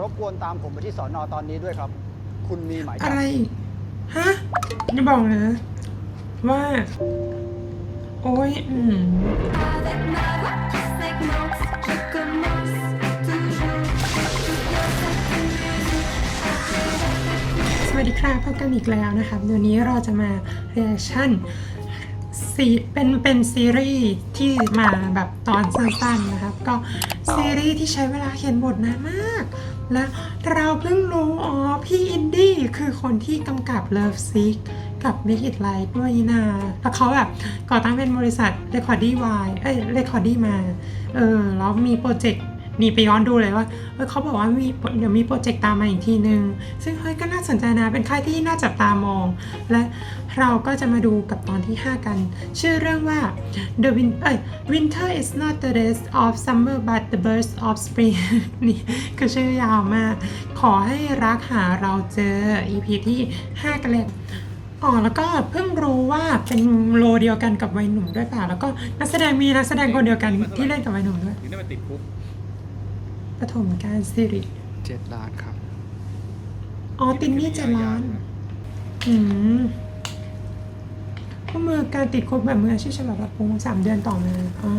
รบกวนตามผมไปที่สอนอตอนนี้ด้วยครับ คุณมีหมายจัอะไร ฮะอย่าบอกนะ ว่า โอ้ย อืม สวัสดีครับพบกันอีกแล้วนะครับเดี๋ยวนี้เราจะมาเรีแอคชั่นซีเป็นเป็นซีรีส์ที่มาแบบตอนสั้นๆนะครับ ก็ซีรีส์ที่ใช้เวลาเขียนบทนานมาก และเราเพิ่งรู้อ๋อพี่อินดี้คือคนที่กำกับ Love Sick กับ Make It Right ด้วยนี่นาแล้วเขาแบบก่อตั้งเป็นบริษัท Recordy Y เอ้ย Recordy มา เออ แล้วมีโปรเจกต์ นี่ไปย้อนดูเลยว่าเเขาบอกว่ามีเดี๋ยวมีโปรเจกต์ตามมาอีกทีนึง ซึ่งเฮ้ยก็น่าสนใจนะ เป็นค่ายที่น่าจับตามอง และเราก็จะมาดูกับตอนที่ 5 กัน ชื่อเรื่องว่า The Win เอ้ย Winter is not the rest of summer but the burst of spring นี่คือชื่อยาวมาก ขอให้รักหาเราเจอ EP ที่ 5 กันเลยอ๋อแล้วก็เพิ่งรู้ว่าเป็นโลเดียวกันกับวัยหนุ่มด้วยเปล่าแล้วก็นักแสดงมีนักแสดงคนเดียวกันที่เล่นกับวัยหนุ่มด้วยถึงได้มาติดคุก ปฐมการสิริ เจ็ดล้านครับอ๋อตินนี่เจ็ดล้าน อืมข้อมือการติดคุกแบบมืออาชีพฉบับปรับปรุงสามเดือนต่อมาอ๋อ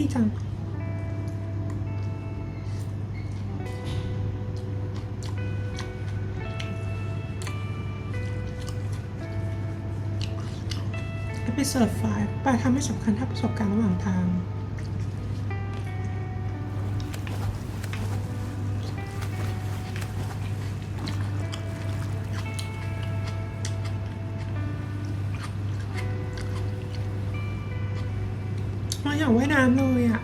ดีจังเอพิโซด5ปลายทำให้สำคัญถ้าประสบการณ์ระหว่างทาง เราอยากว่ายน้ำเลยอะ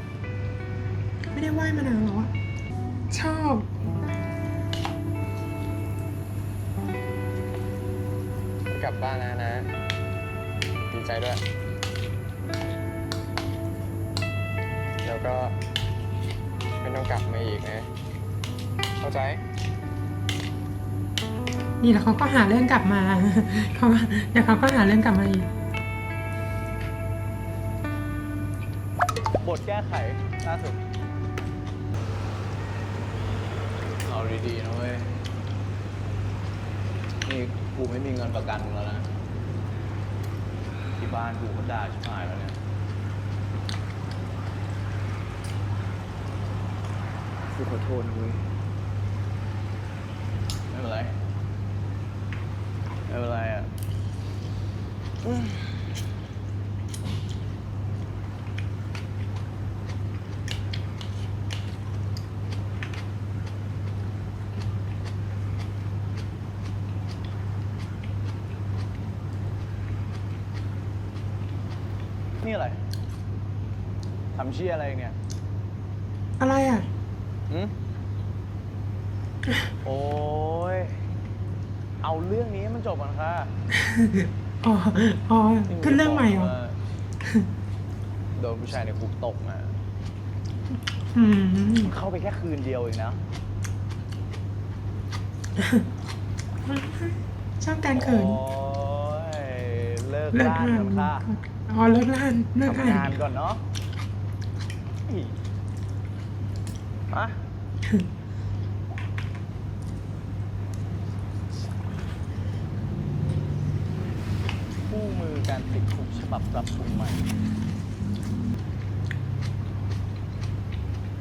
ไม่ได้ว่ายมานานแล้วอะชอบกลับบ้านแล้วนะ ดีใจด้วย แล้วก็ไม่ต้องกลับมาอีกนะ เข้าใจ นี่แล้วเขาก็หาเรื่องกลับมาเขาก็เดี๋ยวเขาก็หาเรื่องกลับมาอีก บทแก้ไขล่าสุดเอาดีๆนะเว้ย นี่กูไม่มีเงินประกันมึงแล้วนะ ที่บ้านกูก็ด่าชิบหายแล้วเนี่ย กูขอโทษนะเว้ย ไม่เป็นไร ไม่เป็นไรอะ นี่อะไรทำ เชี่ยอะไรเนี่ยอะไรอะหืมโอ้ยเอาเรื่องนี้ให้มันจบกันค่ะอ๋ออ๋อขึ้นเรื่องใหม่เหรอว่าโดนผู้ชายในคุกตกมาอืมเข้าไปแค่คืนเดียวเองนะชอบการเขินโอ้ยเลิกเลิกล่านงานกันค่ะอ๋อเลิกงานเลิกทำงางานนก่อนเนาะ อะคู่มือการติดคุกฉบับปรับปรุงใหม่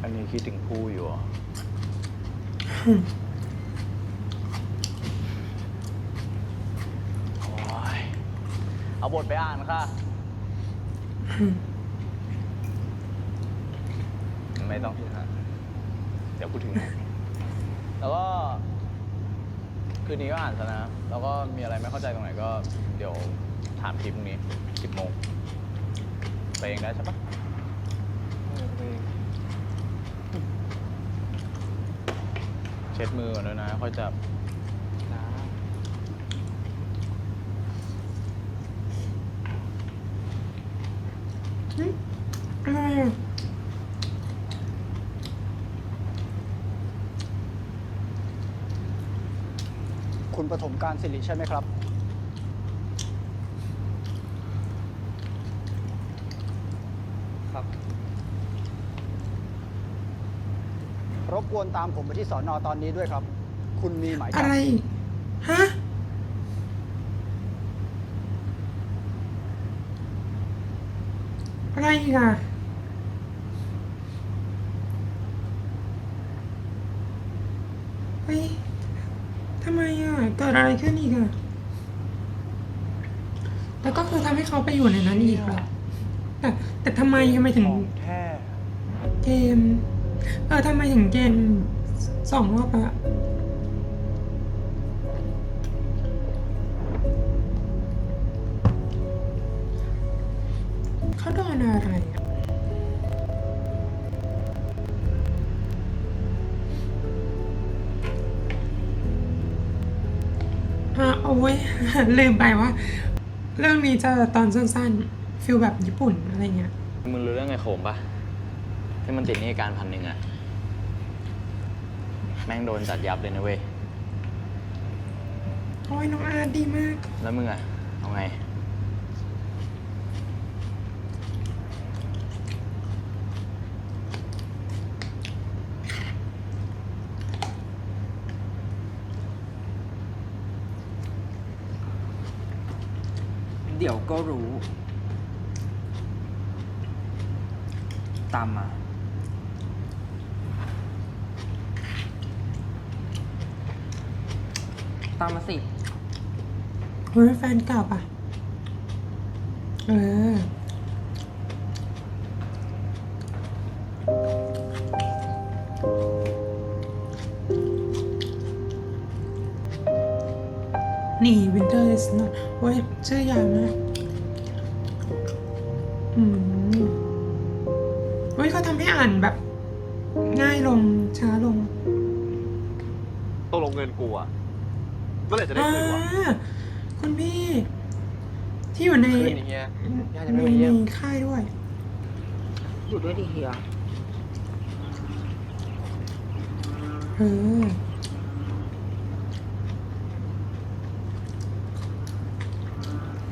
อันนี้คิดถึงผู้อยู่เหรอ โอ้ยเอาบทไปอ่านค่ะ ไม่ต้องพูดฮะเดี๋ยวพูดถึงแล้วก็ คืนนี้ก็อ่านซะนะ แล้วก็มีอะไรไม่เข้าใจตรงไหนก็ เดี๋ยวถามทีมรุ่นี้สิบโมงไปเองได้ใช่ปะเช็ดมือก่อนด้วยนะค่อยจับ เฮ้ การสิริใช่ไหมครับ ครับ รบกวนตามผมไปที่สอนอตอนนี้ด้วยครับ คุณมีหมายจัอะบไร ฮะ อะไรอีกอะ เฮ้ย ทำไมอะ เกิด อะไรขึ้นอีกอะแล้วก็คือทำให้เขาไปอยู่ในนั้นอีกเหรอแต่แต่ทำไมทำไมถึงของแท้ เกม เออทำไมถึงเกมสองรอบอะ โอ้ยลืมไปว่า เรื่องนี้จะตอนสั้นๆฟิลแบบญี่ปุ่นอะไรเงี้ยมึงรู้เรื่องไอ้โขมปะที่มันติดหนี้การพันหนึ่งอะแม่งโดนจัดยับเลยนะเว้ย โอ้ยน้องอาร์ตดีมาก แล้วมึงอะเอาไง ก็รู้ ตามมาตามมาสิ เฮ้ยแฟนเก่าป่ะ เออ นี่วินเทอร์สโนโอ้ยชื่อยาวมาก จะได้อ่าคืนวะคุณพี่ที่อยู่ในคืนอย่างเงี้ยย่าจะในไม่มาเยี่ยมในค่ายด้วย อยู่ด้วยดิเฮียเออ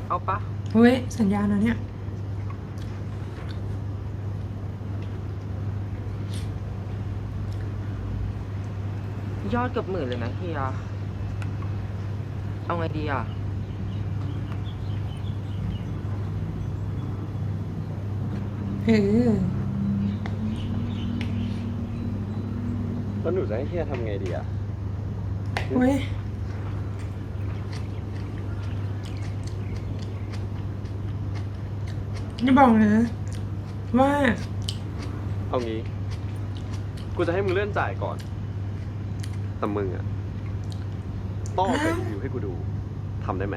เอาปะเฮ้ย สัญญาณนะเนี่ยยอดเกือบหมื่นเลยนะเฮีย เอาไงดีอะ เออแล้วหนูจะให้เฮียทำไงดีอะเว้ยจะบอกนะว่า เอางี้ กูจะให้มึงเลื่อนจ่ายก่อนแต่มึงอะ ต้องเอาไปรีวิวให้กูดูทำได้ไหม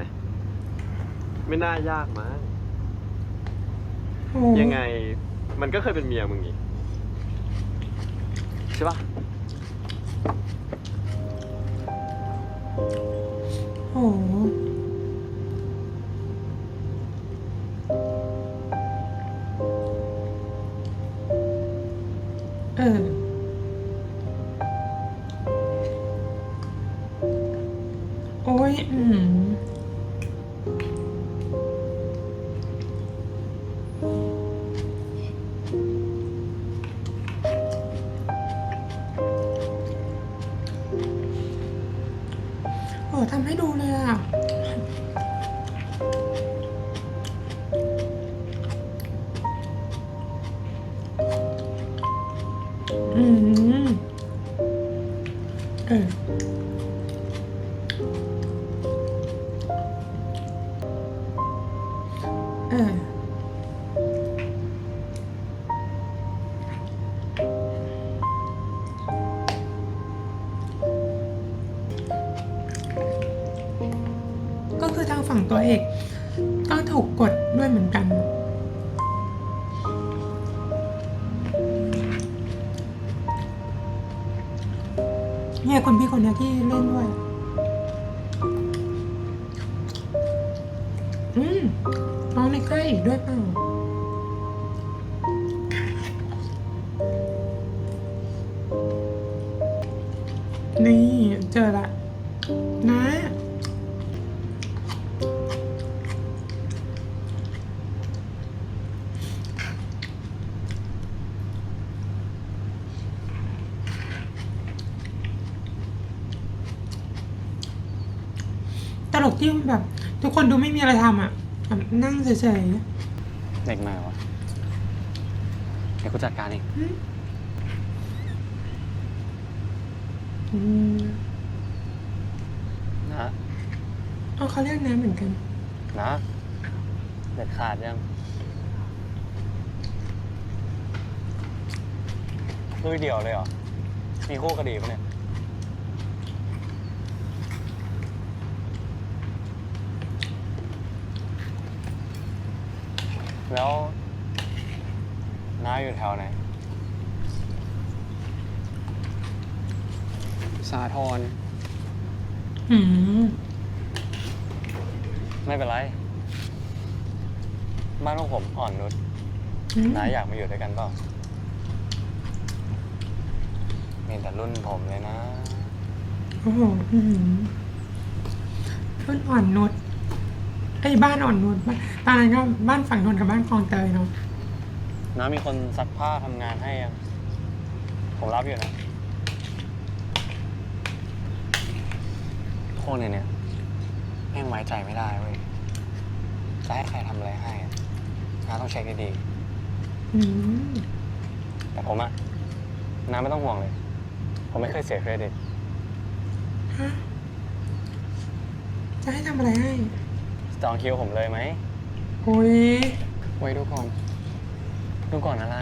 ไม่น่ายากมั้งโอ้ยังไง มันก็เคยเป็นเมียมึงนี่ใช่ปะโอ้โหเอ อทำให้ดูเลยอะ นี่ยคนพี่คนนี้ที่เล่นด้วย อืมน้องในใกล้ด้วยเปล่านี่เจอละ ทุกคนดูไม่มีอะไรทำอะแบบนั่งเฉยเด็กมาวะเดี๋ยวกูจัดการเองๆอืมอืมนะ เอาเขาเรียกน้ำเหมือนกัน นะเด็ดขาดยังลุยเดี่ยวเลยเหรอ มีคู่กระดีปะเนี่ย แล้วน้าอยู่แถวไหน สาทรอืมไม่เป็นไร บ้านของผมอ่อนนุชอืมน้าอยากมาอยู่ด้วยกันเปล่า มีแต่รุ่นผมเลยนะ โอ้โหอืมรุ่นอ่อนนุช ไอ้บ้านอ่อนนุชบ้านตอนนั้นก็บ้านฝั่งนนท์กับบ้านคลองเตยเนาะน้ามีคนซักผ้าทำงานให้ยังผมรับอยู่นะพวกเนี่ยเนี่ยแม่งไว้ใจไม่ได้เว้ยจะให้ใครทำอะไรให้อะน้าต้องเช็คดีอืมๆแต่ผมอะน้าไม่ต้องห่วงเลย ผมไม่เคยเสียเครดิต ฮะจะให้ทำอะไรให้ จองคิวผมเลยไหมโอ้ยไว้ดูก่อน ดูก่อนอะไร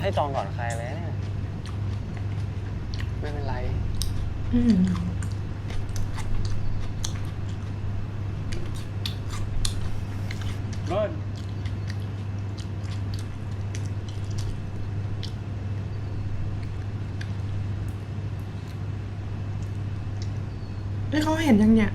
ให้จองก่อนใครเลยเนี่ยไม่เป็นไรอืมเฮ้ยเขาเห็นยังเนี่ย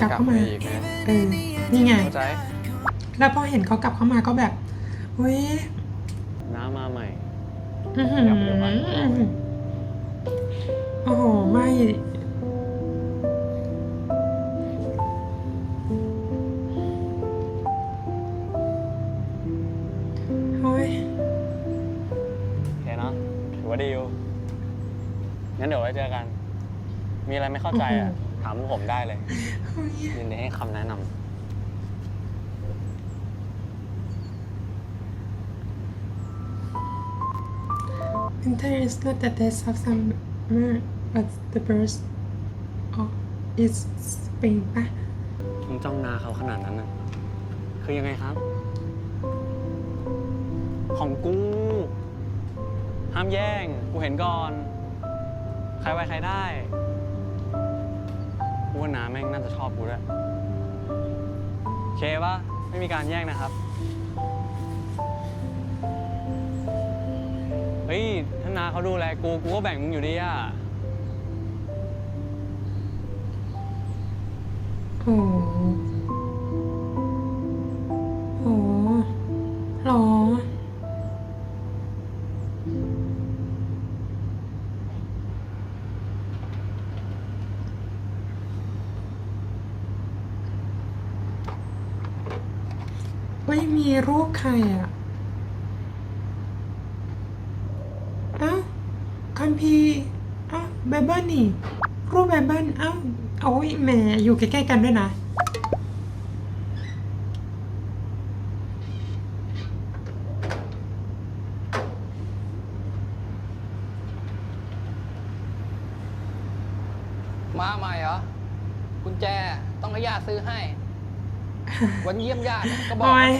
กต้ลัอบงกลับเข้ามามาอีกนะเออนี่ไง เข้าใจแล้วพอเห็นเขากลับเข้ามาก็แบบเฮ้ยน้ามาใหม่อื้อหือโอ้โห ไม่โอ้ยโอเคเนาะถือว่าดีอยู่งั้นเดี๋ยวไว้เจอกัน มีอะไรไม่เข้าใจอะถามพวกผมได้เลยโอ้ยยินดีให้คำแนะนำ Winter is not the death of summer but the birth of its spring ปะมึงจ้องนาเขาขนาดนั้นน่ะ คือยังไงครับ ของกู ห้ามแย่ง กูเห็นก่อน ใครไว้ใครได้กู ว่าน้าแม่งน่าจะชอบกูด้วยโอเคปะไม่มีการแย่งนะครับ เฮ้ยถ้านาเขาดูแลกูกูก็แบ่งมึงอยู่ดีอะอืม รูปใครอะเอ้าคัมภีร์เอ้าไบเบิลนี่ รูปไบเบิลเอ้าโอ้ยแหมอยู่ใกล้ๆกันด้วยนะมาใหม่เหรอกุญแจต้องให้ญาติซื้อให้ วันเยี่ยมญาติก็บอก โอ้ย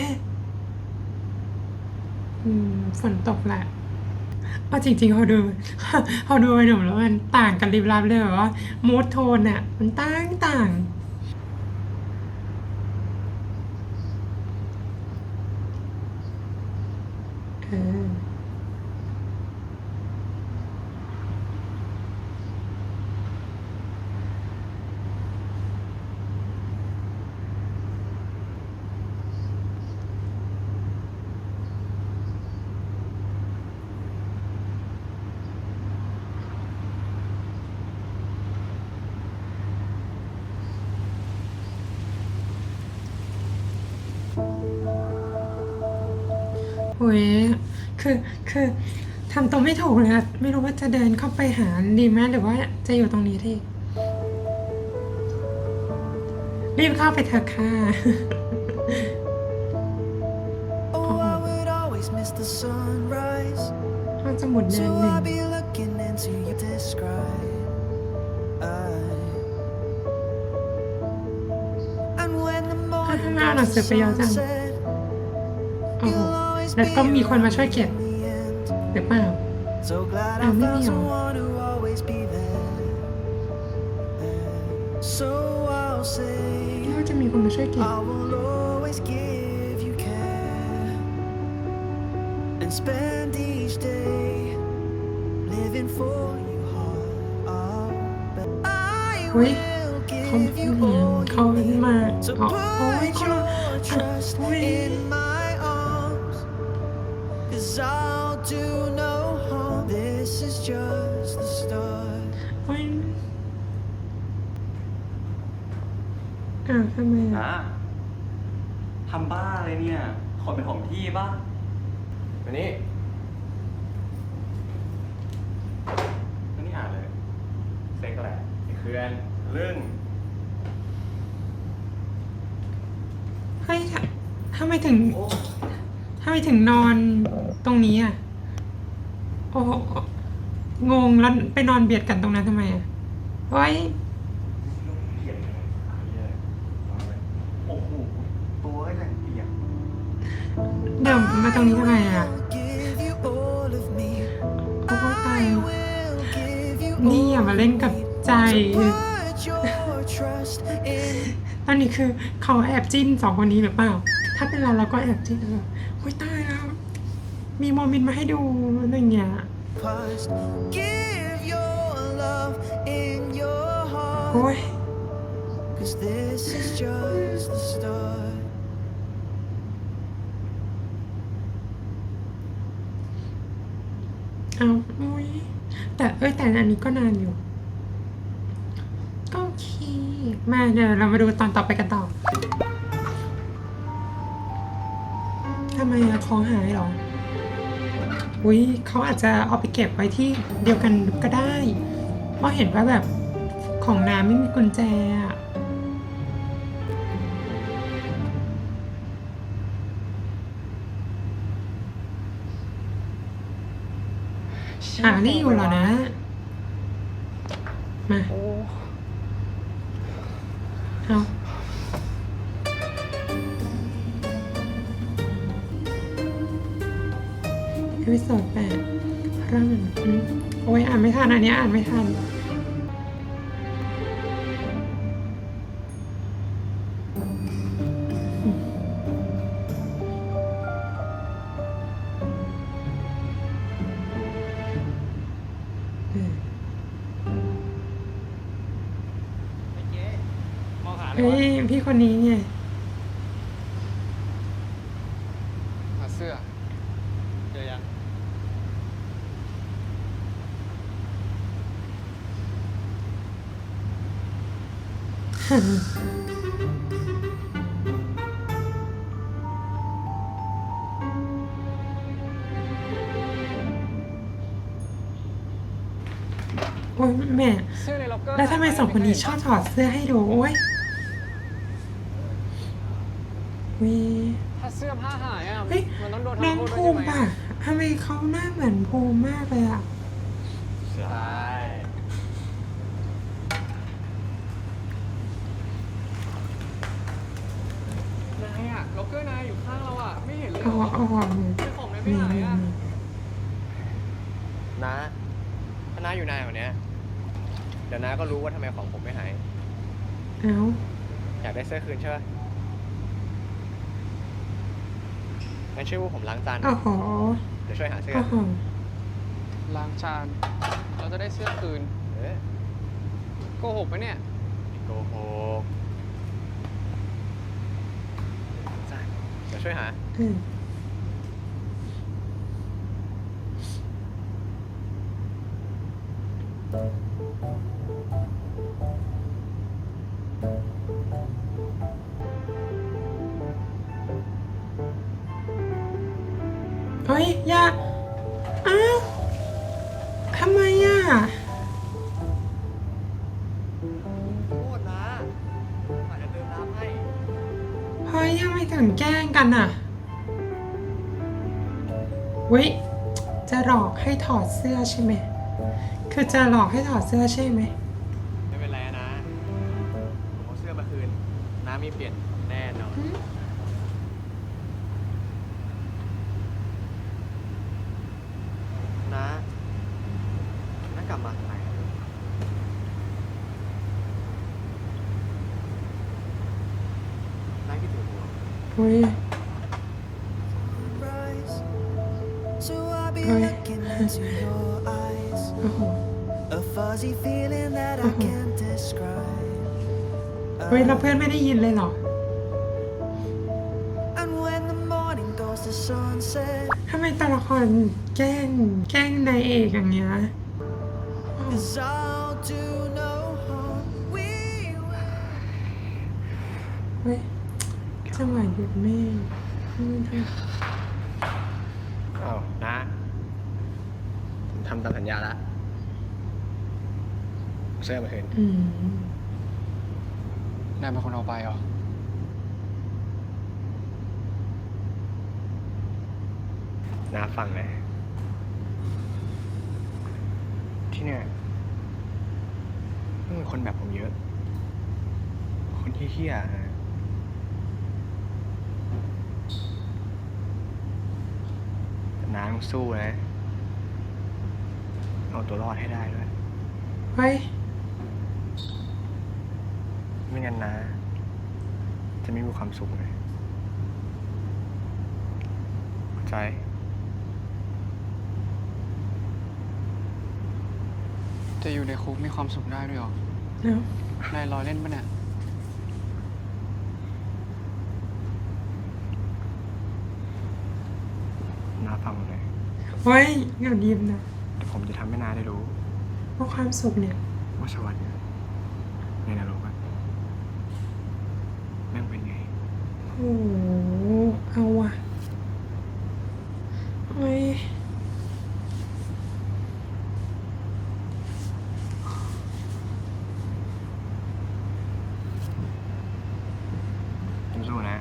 อืมฝนตกแหละเอาจริงๆเขาดูเขาดูไปหนุ่มแล้วมันต่างกันริบลับเลยแบบว่ามูดโทนอะมันต่างต่าง อ้ยคือคือทำตัวไม่ถูกเลยอะไม่รู้ว่าจะเดินเข้าไปหาดีไหมหรือว่าจะอยู่ตรงนี้ที่รีบเข้าไปเถอะค่ะ Oh, I would always miss the sunrise. ห้องสมุดเดิ So นหนึ่ง I'll be looking into you describe. And when the ถ้า morning ข้างหน้าหนังสือไปยาวจัง sunset, แล้ว be ก็มีคนมาช่วยเก็บ in the end. หรือเปล่า So glad I Oh, maybe found I'll- someone who always be there. So I'll say. น่าจะมีคนมาช่วยเก็บ I will always give you care and spend each day living for you hard. Oh, but I Ui, will เขา give you เห็น all เขา you มา need. So เขาโอ้ย put เขา your trust โอ้ย in my arms. Cause I'll do no harm. This is just the start. โอ้ยอ้าวทำไมอะนะทำบ้าอะไรเนี่ย ขอเป็นของพี่ป่ะมานี่มานี่อ่านเลย เซ็กแหละไอ้เคือนเรื่องเฮ้ยทำทำไมถึงทำ ไมถึงนอนตรงนี้อะ โอ้โหงงแล้วไปนอนเบียดกันตรงนั้นทำไมอะโอ้ยเปียกเลยไอ้เหี้ยเอาเลยโอ้โหตัวก็ยังเปียกเดี๋ยวมาตรงนี้ทำไมอะ Give you all of me. โอ้ยตาย Will give you นี่อย่ามาเล่นกับใจ Put your trust in ตอนนี้คือเขาแอบจิ้นสองคนนี้หรือเปล่า ถ้าเป็นเราเราก็แอบจิ้นแบบโอ้ยตายแล้ว มีโมเมนต์มาให้ดูอะไรอย่างเงี้ย past. Give your love in your โอ้ heart. ย Cause this is just the start. เอาโอ้ยแต่เอ้ยแต่อันนี้ก็นานอยู่ ก็โอเค มาเดี๋ยวเรามาดูตอนต่อไปกันต่อ ไมอะของหายหรอ อุ้ยเขาอาจจะเอาไปเก็บไว้ที่เดียวกันก็ได้เพราะเห็นว่าแบบของน้ำไม่มีกุญแจอะหานี่อยู่เหรอนะ มา เอา เอพิโซดแปดร่างอืมโอ้ยอ่านไม่ทันอันนี้อ่านไม่ทัน โอ้ยแม่เสื้อในล็อกเกอร์แล้วทำไมสองคนนี้ชอบถอดเสื้อให้ดู โอ้ยวีถ้าเสื้อผ้าหายอะเฮ้ยมันต้องโดนน้องทำโทษด้ภูวยมิใช่ไหมป่ะทำไมเขาหน้าเหมือนภูมิมากเลยอะ ใช่ นายอะ ล็อกเกอร์นายอยู่ข้างเราอะ ไม่เห็นเลย เอาเอาเอา เจ้าของนายไป นี่ ไหน นี่ อะ นี่ น้า ถ้าน้าอยู่นานกว่านี้เดี๋ยวน้าก็รู้ว่าทำไมของผมไม่หาย เอาอยากได้เสื้อคืนใช่ไหมงั้นช่วยพวกผมล้างจานหน่โอ้อยโหเดี๋ยวช่วยหาเสื้อโอ้โหล้างจาน เราจะได้เสื้อคืนเออโกหกไหมเนี่ย โกหกจานเดี๋ยวช่วยหาอืม เฮ้ยอย่าอ้าวทำไมอะโทษนะอาจจะเติมน้ำให้ เฮ้ยยังไม่ถึงแกล้งกันอะเว้ยจะหลอกให้ถอดเสื้อใช่ไหม คือจะหลอกให้ถอดเสื้อใช่ไหม เฮ้ยเราเพื่อนไม่ได้ยินเลยเหรอ And when the morning goes to sunset, ทำไมตัวละครแกล้งแกล้งนายเอกอย่างเงี้ยอ้าว cause I'll do no harm. We will. เฮ้ยจังหวะหยุดไม่ไม่ทอ้าวนะผมทำตามสัญญาแล้ว เอาเสื้อมาคืนำอืมนายเป็นคนเอาไปเหรอนาฟังนะที่เนี่ยต้องมีคนแบบผมเยอะ คนที่เฮี้ยๆนะแต่นาต้องสู้นะ เอาตัวรอดให้ได้ด้วย เฮ้ย ไม่งั้นนะ จะไม่มีความสุขเลยเข้าใจจะอยู่ในคุกมีความสุขได้ด้วยเหรอแล้วนายรอเล่นปะเนี่ยนาฟังผมเลยเฮ้ยเดี๋ยวยิ้มนะแต่ผมจะทำให้นาได้รู้ว่าความสุขเนี่ย ว่าสวรรค์เนี่ยในนรกอะ แม่งเป็นไงโอ้โหเอาว่ะเฮ้ยสู้ๆนะ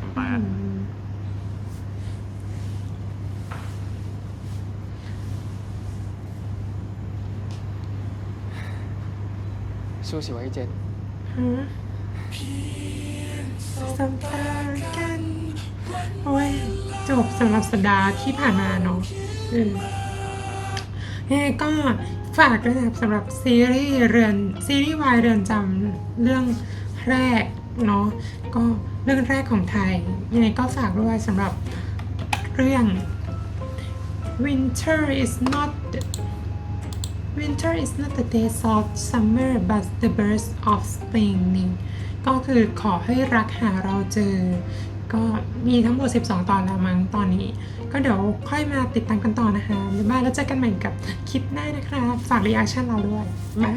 ผมไปอืละมสู้สิวะไอ้เจ็ดฮะ สัมพันธ์กันโอ้ยจบสำหรับสัปดาห์ที่ผ่านมาเนาะเออยังไงก็ฝากด้วยนะครับสำหรับซีรีส์เรือนซีรีส์วายเรือนจำเรื่องแรกเนาะก็เรื่องแรกของไทยยังไงก็ฝากด้วยสำหรับเรื่อง Winter is not the Winter is not the days of summer but the birth of spring นี่ ก็คือขอให้รักหาเราเจอ ก็มีทั้งหมด 12 ตอนแล้วมั้งตอนนี้ ก็เดี๋ยวค่อยมาติดตามกันต่อนะคะบ๊ายบายแล้วเจอกันใหม่กับคลิปหน้านะคะ ฝากรีแอคชั่นเราด้วยบาย